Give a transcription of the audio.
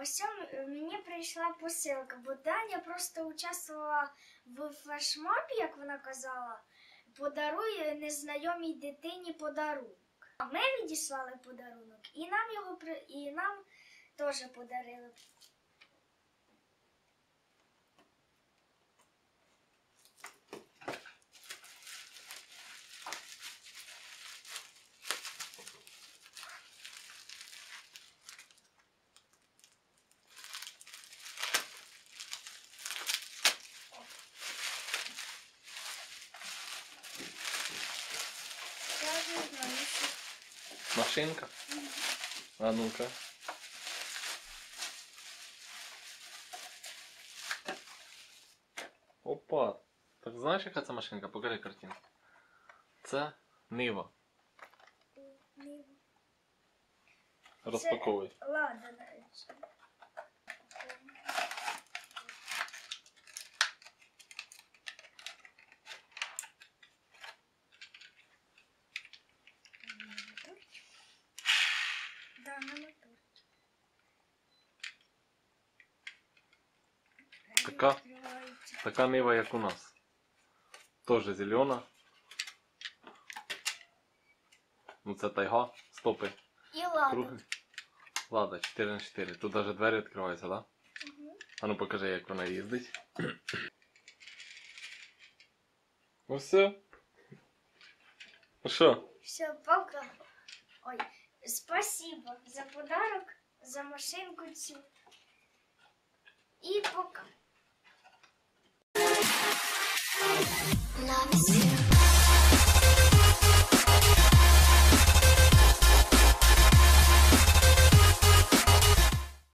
Ось мені прийшла посилка, бо Даня просто участвувала в флешмобі, як вона казала, подарує незнайомій дитині подарунок. А ми відіслали подарунок, і нам його і нам теж подарили. Машинка. А ну-ка. Опа. Так знаєш, яка це машинка? Покажи картинку. Це Нива. Ні. Розпаковуй. Ладно, навіть. Да, на мотор. Така? Така Нива, як у нас. Тоже зелена. Ну це тайга. Стопи. І. Круглі. Лада, 4 на 4. Тут навіть двері відкриваються, так? Да? Мгм. А ну покажи, як вона їздить. Ну все. Ну що? Все, пока. Ой, спасибо за подарок, за машинку цю. І пока. Yeah.